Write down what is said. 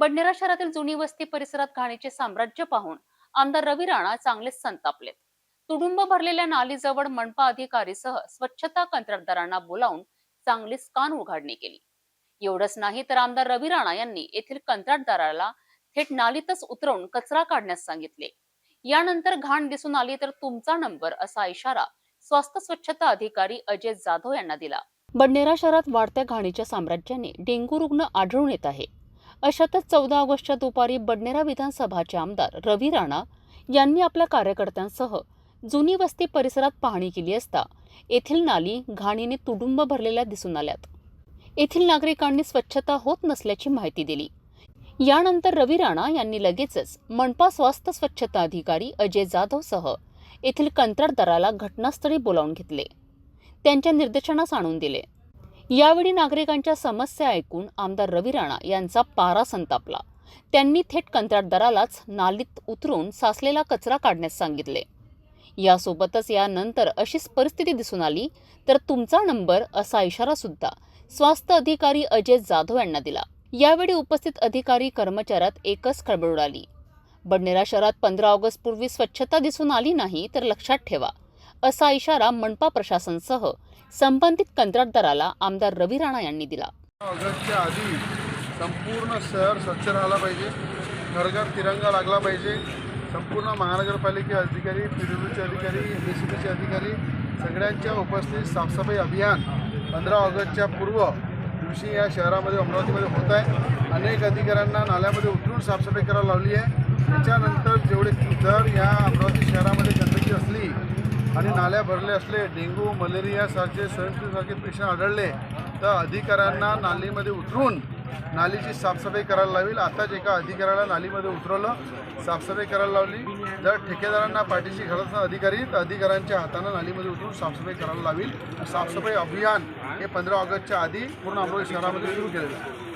बडनेरा शहरातील जुनी वस्ती परिसरात घाणीचे साम्राज्य पाहून आमदार रवी राणा चांगलेच संतापलेत. तुडुंब भरलेल्या नालीजवळ मनपा अधिकारीसह स्वच्छता कंत्राटदारांना बोलावून चांगलीच कान उघाडणी केली. एवढंच नाही तर आमदार रवी राणा यांनी येथील कंत्राटदाराला थेट नालीतच उतरवून कचरा काढण्यास सांगितले. यानंतर घाण दिसून आली तर तुमचा नंबर असा इशारा स्वास्थ्य स्वच्छता अधिकारी अजय जाधव यांना दिला. बडनेरा शहरात वाढत्या घाणीच्या साम्राज्याने डेंग्यू रुग्ण आढळून येत आहे. अशातच चौदा ऑगस्टच्या दुपारी बडनेरा विधानसभाचे आमदार रवी राणा यांनी आपल्या कार्यकर्त्यांसह जुनी वस्ती परिसरात पाहणी केली असता येथील नाली घाणीने तुडुंब भरलेल्या दिसून आल्यात. येथील नागरिकांनी स्वच्छता होत नसल्याची माहिती दिली. यानंतर रवी राणा यांनी लगेचच मनपा स्वास्थ्य स्वच्छता अधिकारी अजय जाधवसह येथील कंत्राटदाराला घटनास्थळी बोलावून घेतले. त्यांच्या निर्देशनास आणून दिले. यावेळी नागरिकांच्या समस्या ऐकून आमदार रवी राणा यांचा पारा संतापला. त्यांनी थेट कंत्राटदारालाच नालीत उतरून साचलेला कचरा काढण्यास सांगितले. यासोबतच यानंतर अशीच परिस्थिती दिसून आली तर तुमचा नंबर असा इशारा सुद्धा स्वास्थ्य अधिकारी अजय जाधव यांना दिला. यावेळी उपस्थित अधिकारी कर्मचाऱ्यात एकच खळबळ उडाली. बडनेरा शहरात पंधरा ऑगस्ट पूर्वी स्वच्छता दिसून आली नाही तर लक्षात ठेवा असा इशारा मनपा प्रशासनसह संबंधित कंत्राटदाराला आमदार रवी राणा यांनी दिला. ऑगस्टच्या आधी संपूर्ण शहर स्वच्छ राहिला पाहिजे घरघर तिरंगा लागला पाहिजे संपूर्ण महानगरपालिके अधिकारी पी डब्ल्यूचे अधिकारी एम सी बीचे अधिकारी सगळ्यांच्या उपस्थित साफसफाई अभियान पंधरा ऑगस्टच्या पूर्व दिवशी या शहरामध्ये अमरावतीमध्ये होत आहे. अनेक अधिकाऱ्यांना नाल्यामध्ये उतरून साफसफाई करायला लावली आहे. त्याच्यानंतर जेवढे जर या अमरावती शहरामध्ये गंदगी असली नाल्या भरले असले डेंगू मलेरियासारखे सारखे पेशंट आढळले तर अधिकाऱ्यांना नालीमध्ये उतरून नालीची साफसफाई करायला लावेल. आताच एका अधिकाऱ्याला नालीमध्ये उतरवलं साफसफाई करायला लावली. जर ठेकेदारांना पाठीशी घालत अधिकारी तर अधिकाऱ्यांच्या हातानं नालीमध्ये उतरून साफसफाई करायला लावेल. साफसफाई अभियान हे पंधरा ऑगस्टच्या आधी पूर्ण अमरावती शहरामध्ये सुरू केलेलं आहे.